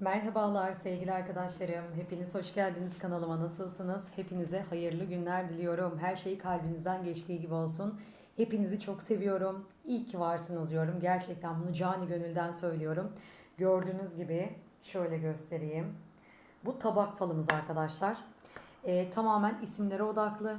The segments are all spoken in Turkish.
Merhabalar sevgili arkadaşlarım. Hepiniz hoş geldiniz kanalıma. Nasılsınız? Hepinize hayırlı günler diliyorum. Her şey kalbinizden geçtiği gibi olsun. Hepinizi çok seviyorum. İyi ki varsınız diyorum. Gerçekten bunu cani gönülden söylüyorum. Gördüğünüz gibi şöyle göstereyim. Bu tabak falımız arkadaşlar. Ee, tamamen isimlere odaklı.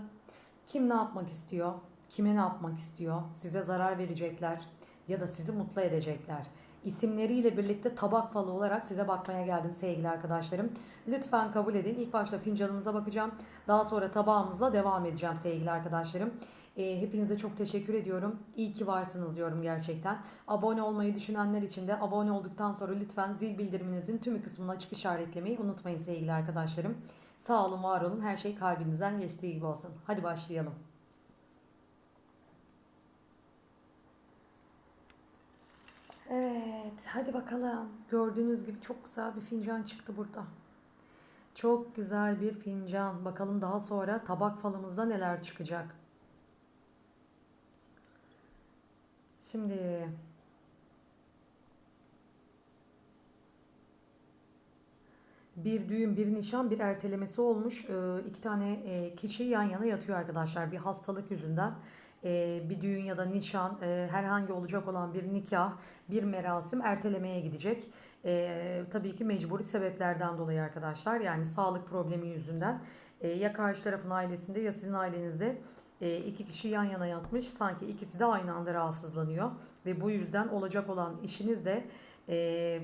Kim ne yapmak istiyor? Kime ne yapmak istiyor? Size zarar verecekler ya da sizi mutlu edecekler. İsimleriyle birlikte tabak falı olarak size bakmaya geldim sevgili arkadaşlarım. Lütfen kabul edin. İlk başta fincanımıza bakacağım. Daha sonra tabağımızla devam edeceğim sevgili arkadaşlarım. E, hepinize çok teşekkür ediyorum. İyi ki varsınız diyorum gerçekten. Abone olmayı düşünenler için de abone olduktan sonra lütfen zil bildiriminizin tümü kısmını açık işaretlemeyi unutmayın sevgili arkadaşlarım. Sağ olun, var olun. Her şey kalbinizden geçtiği gibi olsun. Hadi başlayalım. Evet, hadi bakalım. Gördüğünüz gibi çok güzel bir fincan çıktı burada. Çok güzel bir fincan. Bakalım daha sonra tabak falımızda neler çıkacak. Şimdi bir düğün, bir nişan, bir ertelemesi olmuş. Ee, iki tane e, kişi yan yana yatıyor arkadaşlar bir hastalık yüzünden. Ee, bir düğün ya da nişan, e, herhangi olacak olan bir nikah, bir merasim ertelemeye gidecek. Ee, tabii ki mecburi sebeplerden dolayı arkadaşlar. Yani sağlık problemi yüzünden e, ya karşı tarafın ailesinde ya sizin ailenizde e, iki kişi yan yana yatmış. Sanki ikisi de aynı anda rahatsızlanıyor. Ve bu yüzden olacak olan işiniz de e,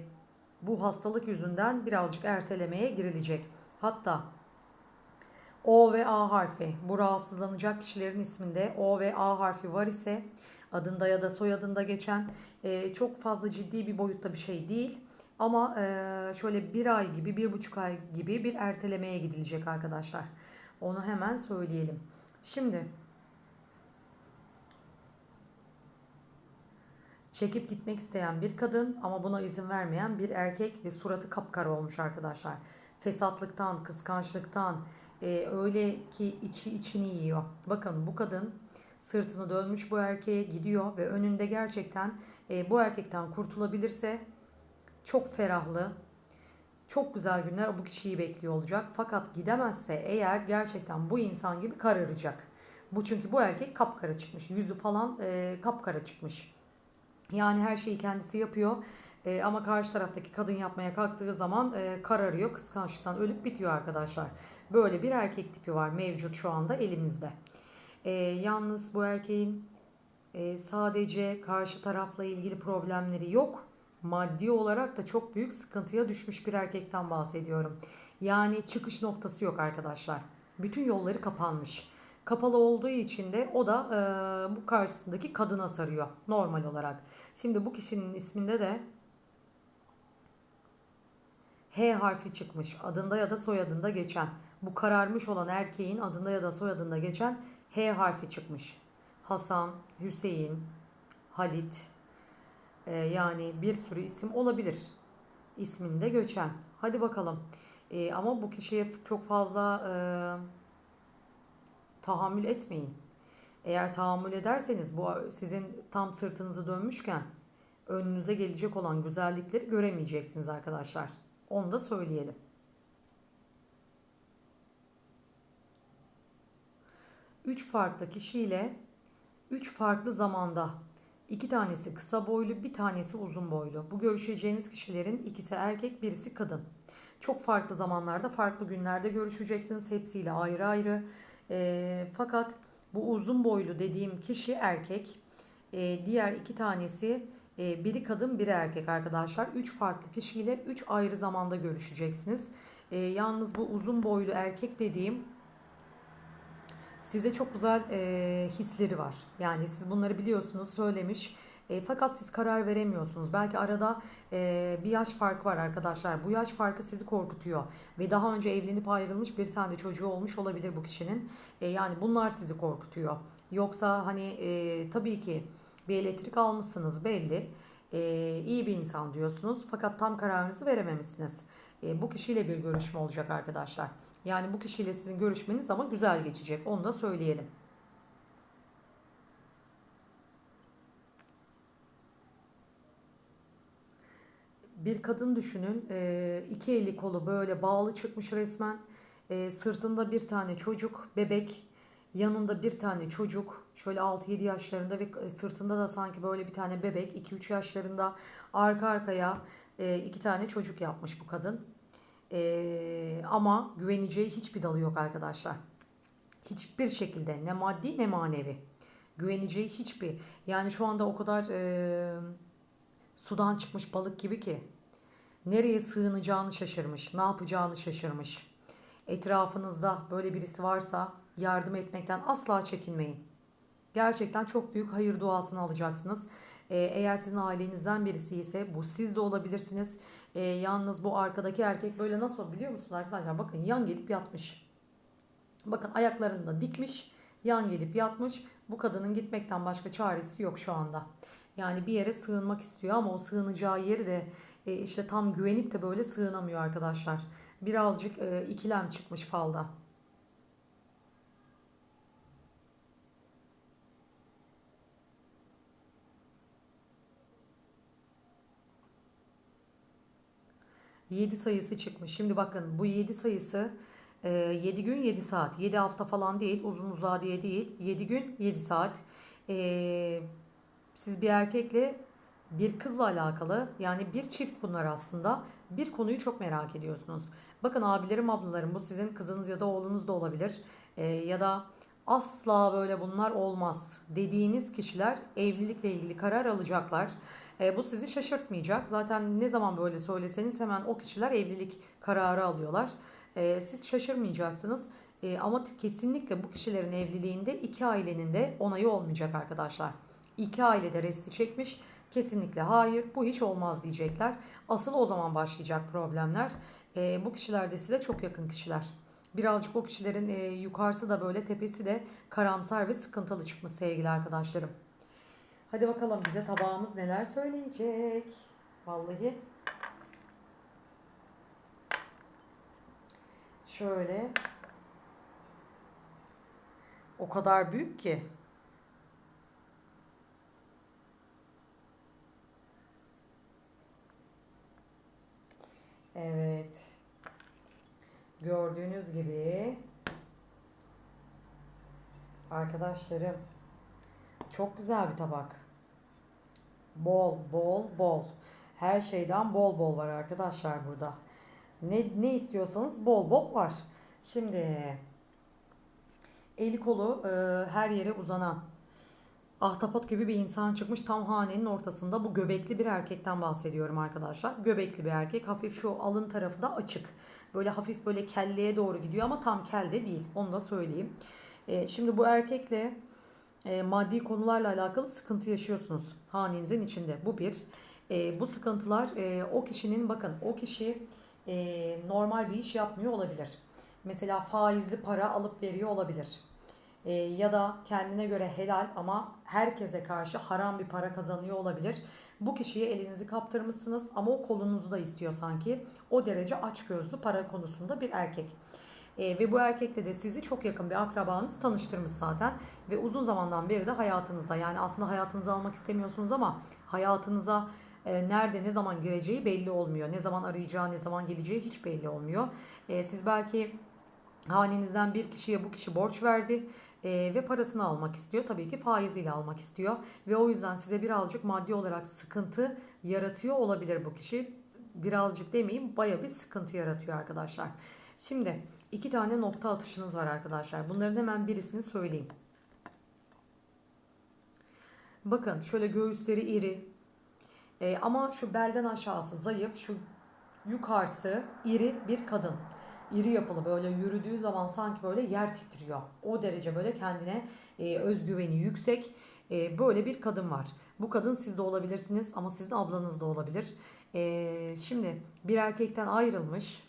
bu hastalık yüzünden birazcık ertelemeye girilecek. Hatta O ve A harfi bu rahatsızlanacak kişilerin isminde O ve A harfi var ise adında ya da soyadında geçen e, çok fazla ciddi bir boyutta bir şey değil. Ama e, şöyle bir ay gibi, bir buçuk ay gibi bir ertelemeye gidilecek arkadaşlar. Onu hemen söyleyelim. Şimdi çekip gitmek isteyen bir kadın ama buna izin vermeyen bir erkek ve suratı kapkara olmuş arkadaşlar. Fesatlıktan, kıskançlıktan e, öyle ki içi içini yiyor. Bakın bu kadın sırtını dönmüş bu erkeğe gidiyor ve önünde gerçekten e, bu erkekten kurtulabilirse çok ferahlı, çok güzel günler bu kişiyi bekliyor olacak. Fakat gidemezse eğer gerçekten bu insan gibi kararacak. Bu çünkü bu erkek kapkara çıkmış. Yüzü falan e, kapkara çıkmış. Yani her şeyi kendisi yapıyor. E, ama karşı taraftaki kadın yapmaya kalktığı zaman e, kararıyor. Kıskançlıktan ölüp bitiyor arkadaşlar. Böyle bir erkek tipi var mevcut şu anda elimizde. E, yalnız bu erkeğin e, sadece karşı tarafla ilgili problemleri yok. Maddi olarak da çok büyük sıkıntıya düşmüş bir erkekten bahsediyorum. Yani çıkış noktası yok arkadaşlar. Bütün yolları kapanmış. Kapalı olduğu için de o da e, bu karşısındaki kadına sarıyor normal olarak. Şimdi bu kişinin isminde de H harfi çıkmış. Adında ya da soyadında geçen. Bu kararmış olan erkeğin adında ya da soyadında geçen H harfi çıkmış. Hasan, Hüseyin, Halit. E, yani bir sürü isim olabilir. İsminde göçen. Hadi bakalım. E, ama bu kişiye çok fazla e, tahammül etmeyin. Eğer tahammül ederseniz bu sizin tam sırtınızı dönmüşken önünüze gelecek olan güzellikleri göremeyeceksiniz arkadaşlar. Onu da söyleyelim. Üç farklı kişiyle üç farklı zamanda iki tanesi kısa boylu bir tanesi uzun boylu. Bu görüşeceğiniz kişilerin ikisi erkek birisi kadın. Çok farklı zamanlarda farklı günlerde görüşeceksiniz hepsiyle ayrı ayrı. E, fakat bu uzun boylu dediğim kişi erkek. E, diğer iki tanesi e, biri kadın biri erkek arkadaşlar. Üç farklı kişiyle üç ayrı zamanda görüşeceksiniz. E, yalnız bu uzun boylu erkek dediğim size çok güzel e, hisleri var. Yani siz bunları biliyorsunuz söylemiş. E, fakat siz karar veremiyorsunuz. Belki arada e, bir yaş farkı var arkadaşlar. Bu yaş farkı sizi korkutuyor. Ve daha önce evlenip ayrılmış bir tane de çocuğu olmuş olabilir bu kişinin. E, yani bunlar sizi korkutuyor. Yoksa hani e, tabii ki bir elektrik almışsınız belli. E, iyi bir insan diyorsunuz. Fakat tam kararınızı verememişsiniz. E, bu kişiyle bir görüşme olacak arkadaşlar. Yani bu kişiyle sizin görüşmeniz ama güzel geçecek. Onu da söyleyelim. bir kadın düşünün. E, iki eli kolu böyle bağlı çıkmış resmen. E, sırtında bir tane çocuk, bebek. Yanında bir tane çocuk. Şöyle 6-7 yaşlarında ve sırtında da sanki böyle bir tane bebek. 2-3 yaşlarında arka arkaya e, iki tane çocuk yapmış bu kadın. E, ama güveneceği hiçbir dalı yok arkadaşlar. Hiçbir şekilde ne maddi ne manevi. Güveneceği hiçbir. Yani şu anda o kadar e, sudan çıkmış balık gibi ki nereye sığınacağını şaşırmış, ne yapacağını şaşırmış. Etrafınızda böyle birisi varsa yardım etmekten asla çekinmeyin. Gerçekten çok büyük hayır duasını alacaksınız. Ee, eğer sizin ailenizden birisi ise bu siz de olabilirsiniz. Ee, yalnız bu arkadaki erkek böyle nasıl biliyor musunuz arkadaşlar? Bakın yan gelip yatmış. Bakın ayaklarını da dikmiş, yan gelip yatmış. Bu kadının gitmekten başka çaresi yok şu anda. Yani bir yere sığınmak istiyor ama o sığınacağı yeri de e, işte tam güvenip de böyle sığınamıyor arkadaşlar. Birazcık e, ikilem çıkmış falda. Yedi sayısı çıkmış. Şimdi bakın bu yedi sayısı 7 gün 7 saat. 7 hafta falan değil. Uzun uzağa değil. 7 gün 7 saat. Ee, siz bir erkekle bir kızla alakalı yani bir çift bunlar aslında bir konuyu çok merak ediyorsunuz. Bakın abilerim ablalarım bu sizin kızınız ya da oğlunuz da olabilir. Ee, ya da asla böyle bunlar olmaz dediğiniz kişiler evlilikle ilgili karar alacaklar. E, bu sizi şaşırtmayacak. Zaten ne zaman böyle söyleseniz hemen o kişiler evlilik kararı alıyorlar. E, siz şaşırmayacaksınız. E, ama kesinlikle bu kişilerin evliliğinde iki ailenin de onayı olmayacak arkadaşlar. İki aile de resti çekmiş. Kesinlikle hayır bu hiç olmaz diyecekler. Asıl o zaman başlayacak problemler. E, bu kişiler de size çok yakın kişiler. Birazcık o kişilerin e, yukarısı da böyle tepesi de karamsar ve sıkıntılı çıkmış sevgili arkadaşlarım. Hadi bakalım bize tabağımız neler söyleyecek. Vallahi. Şöyle. O kadar büyük ki. Evet. Gördüğünüz gibi arkadaşlarım çok güzel bir tabak. Bol, bol, bol. Her şeyden bol bol var arkadaşlar burada. Ne, ne istiyorsanız bol bol var. Şimdi eli kolu e, her yere uzanan ahtapot gibi bir insan çıkmış tam hanenin ortasında. Bu göbekli bir erkekten bahsediyorum arkadaşlar. Göbekli bir erkek. Hafif şu alın tarafı da açık. Böyle hafif böyle kelleye doğru gidiyor ama tam kelde değil. Onu da söyleyeyim. E, şimdi bu erkekle e, maddi konularla alakalı sıkıntı yaşıyorsunuz hanenizin içinde. Bu bir. E, bu sıkıntılar e, o kişinin bakın o kişi normal bir iş yapmıyor olabilir. Mesela faizli para alıp veriyor olabilir. Ya da kendine göre helal ama herkese karşı haram bir para kazanıyor olabilir. Bu kişiye elinizi kaptırmışsınız ama o kolunuzu da istiyor sanki. O derece açgözlü para konusunda bir erkek. E, ve bu erkekle de sizi çok yakın bir akrabanız tanıştırmış zaten. Ve uzun zamandan beri de hayatınızda yani aslında hayatınıza almak istemiyorsunuz ama hayatınıza e, nerede ne zaman gireceği belli olmuyor. Ne zaman arayacağı ne zaman geleceği hiç belli olmuyor. E, siz belki hanenizden bir kişiye bu kişi borç verdi e, ve parasını almak istiyor. Tabii ki faiziyle almak istiyor ve o yüzden size birazcık maddi olarak sıkıntı yaratıyor olabilir bu kişi. Birazcık demeyeyim baya bir sıkıntı yaratıyor arkadaşlar. Şimdi iki tane nokta atışınız var arkadaşlar. Bunların hemen birisini söyleyeyim. Bakın şöyle göğüsleri iri e, ama şu belden aşağısı zayıf, şu yukarısı iri bir kadın. İri yapılı böyle yürüdüğü zaman sanki böyle yer titriyor. O derece böyle kendine e, özgüveni yüksek e, böyle bir kadın var. Bu kadın siz de olabilirsiniz ama sizin ablanız da olabilir. E, şimdi bir erkekten ayrılmış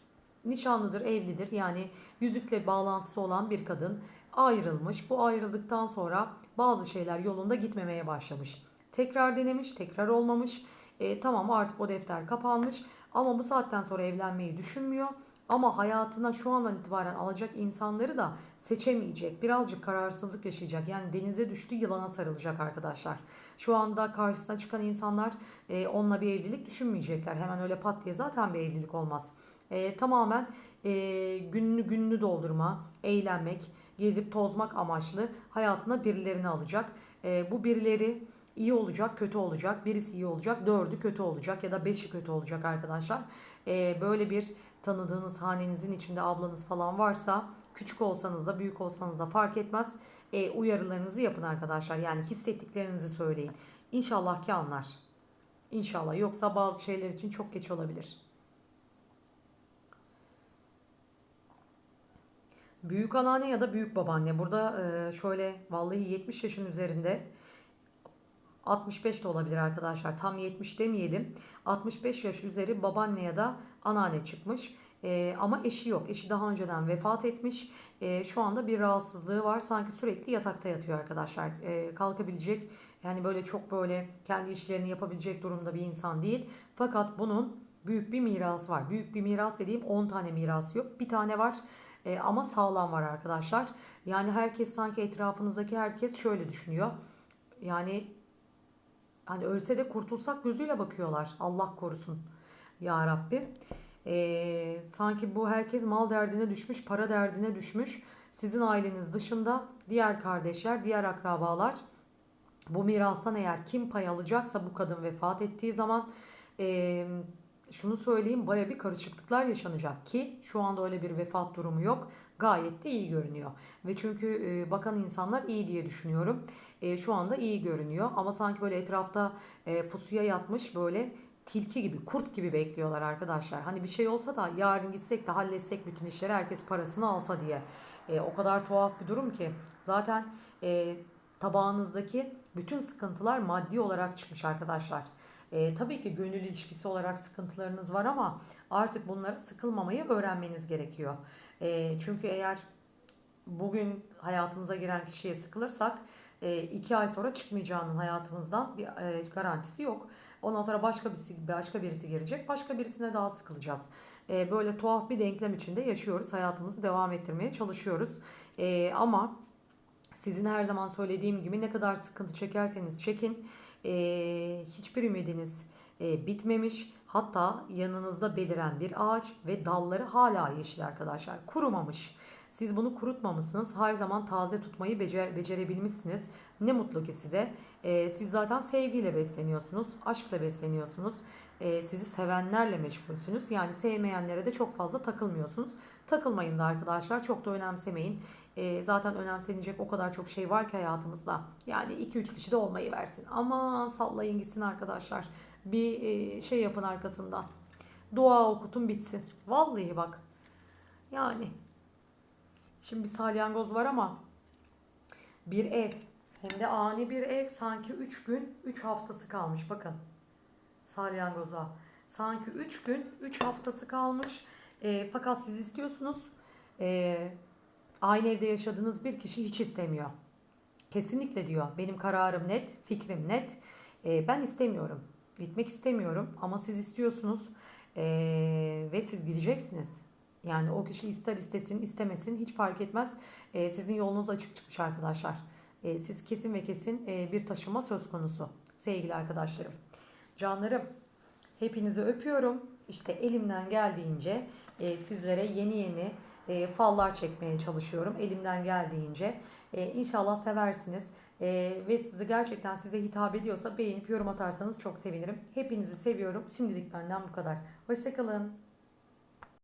nişanlıdır, evlidir. Yani yüzükle bağlantısı olan bir kadın ayrılmış. Bu ayrıldıktan sonra bazı şeyler yolunda gitmemeye başlamış. Tekrar denemiş, tekrar olmamış. E, tamam artık o defter kapanmış ama bu saatten sonra evlenmeyi düşünmüyor. Ama hayatına şu andan itibaren alacak insanları da seçemeyecek. Birazcık kararsızlık yaşayacak. Yani denize düştü yılana sarılacak arkadaşlar. Şu anda karşısına çıkan insanlar e, onunla bir evlilik düşünmeyecekler. Hemen öyle pat diye zaten bir evlilik olmaz. E, tamamen e, gününü gününü doldurma, eğlenmek, gezip tozmak amaçlı hayatına birilerini alacak. E, bu birileri iyi olacak, kötü olacak. Birisi iyi olacak, dördü kötü olacak ya da beşi kötü olacak arkadaşlar. E, böyle bir tanıdığınız hanenizin içinde ablanız falan varsa küçük olsanız da büyük olsanız da fark etmez. E, uyarılarınızı yapın arkadaşlar. Yani hissettiklerinizi söyleyin. İnşallah ki anlar. İnşallah. Yoksa bazı şeyler için çok geç olabilir. Büyük anneanne ya da büyük babaanne. Burada şöyle vallahi 70 yaşın üzerinde 65 de olabilir arkadaşlar. Tam 70 demeyelim. 65 yaş üzeri babaanne ya da anneanne çıkmış. E, ama eşi yok. Eşi daha önceden vefat etmiş. E, şu anda bir rahatsızlığı var. Sanki sürekli yatakta yatıyor arkadaşlar. E, kalkabilecek yani böyle çok böyle kendi işlerini yapabilecek durumda bir insan değil. Fakat bunun büyük bir mirası var. Büyük bir miras dediğim 10 tane mirası yok. Bir tane var e, ama sağlam var arkadaşlar. Yani herkes sanki etrafınızdaki herkes şöyle düşünüyor. Yani hani ölse de kurtulsak gözüyle bakıyorlar. Allah korusun. Ya Rabbi. E, sanki bu herkes mal derdine düşmüş, para derdine düşmüş. Sizin aileniz dışında diğer kardeşler, diğer akrabalar bu mirastan eğer kim pay alacaksa bu kadın vefat ettiği zaman e, şunu söyleyeyim baya bir karışıklıklar yaşanacak ki şu anda öyle bir vefat durumu yok. Gayet de iyi görünüyor. Ve çünkü e, bakan insanlar iyi diye düşünüyorum. E, şu anda iyi görünüyor ama sanki böyle etrafta e, pusuya yatmış böyle tilki gibi, kurt gibi bekliyorlar arkadaşlar. Hani bir şey olsa da yarın gitsek de halletsek bütün işleri herkes parasını alsa diye. E, o kadar tuhaf bir durum ki zaten tabağınızdaki bütün sıkıntılar maddi olarak çıkmış arkadaşlar. E, tabii ki gönül ilişkisi olarak sıkıntılarınız var ama artık bunlara sıkılmamayı öğrenmeniz gerekiyor. E, çünkü eğer bugün hayatımıza giren kişiye sıkılırsak e, iki ay sonra çıkmayacağının hayatımızdan bir e, garantisi yok. Ondan sonra başka birisi, başka birisi girecek. Başka birisine daha sıkılacağız. E, böyle tuhaf bir denklem içinde yaşıyoruz. Hayatımızı devam ettirmeye çalışıyoruz. E, ama sizin her zaman söylediğim gibi ne kadar sıkıntı çekerseniz çekin. E, hiçbir ümidiniz e, bitmemiş. Hatta yanınızda beliren bir ağaç ve dalları hala yeşil arkadaşlar. Kurumamış. Siz bunu kurutmamışsınız. Her zaman taze tutmayı becer, becerebilmişsiniz. Ne mutlu ki size. Ee, siz zaten sevgiyle besleniyorsunuz. Aşkla besleniyorsunuz. Ee, sizi sevenlerle meşgulsünüz. Yani sevmeyenlere de çok fazla takılmıyorsunuz. Takılmayın da arkadaşlar. Çok da önemsemeyin. Ee, zaten önemsenecek o kadar çok şey var ki hayatımızda. Yani 2-3 kişi de olmayı versin. Ama sallayın gitsin arkadaşlar. Bir e, şey yapın arkasından. Dua okutun bitsin. Vallahi bak. Yani Şimdi bir salyangoz var ama bir ev hem de ani bir ev sanki 3 gün 3 haftası kalmış bakın salyangoza. Sanki 3 gün 3 haftası kalmış e, fakat siz istiyorsunuz e, aynı evde yaşadığınız bir kişi hiç istemiyor. Kesinlikle diyor benim kararım net fikrim net e, ben istemiyorum gitmek istemiyorum ama siz istiyorsunuz e, ve siz gideceksiniz. Yani o kişi ister istesin istemesin hiç fark etmez. E, sizin yolunuz açık çıkmış arkadaşlar. E, siz kesin ve kesin e, bir taşıma söz konusu sevgili arkadaşlarım. Canlarım hepinizi öpüyorum. İşte elimden geldiğince e, sizlere yeni yeni e, fallar çekmeye çalışıyorum. Elimden geldiğince. E, inşallah seversiniz. E, ve sizi gerçekten size hitap ediyorsa beğenip yorum atarsanız çok sevinirim. Hepinizi seviyorum. Şimdilik benden bu kadar. Hoşçakalın.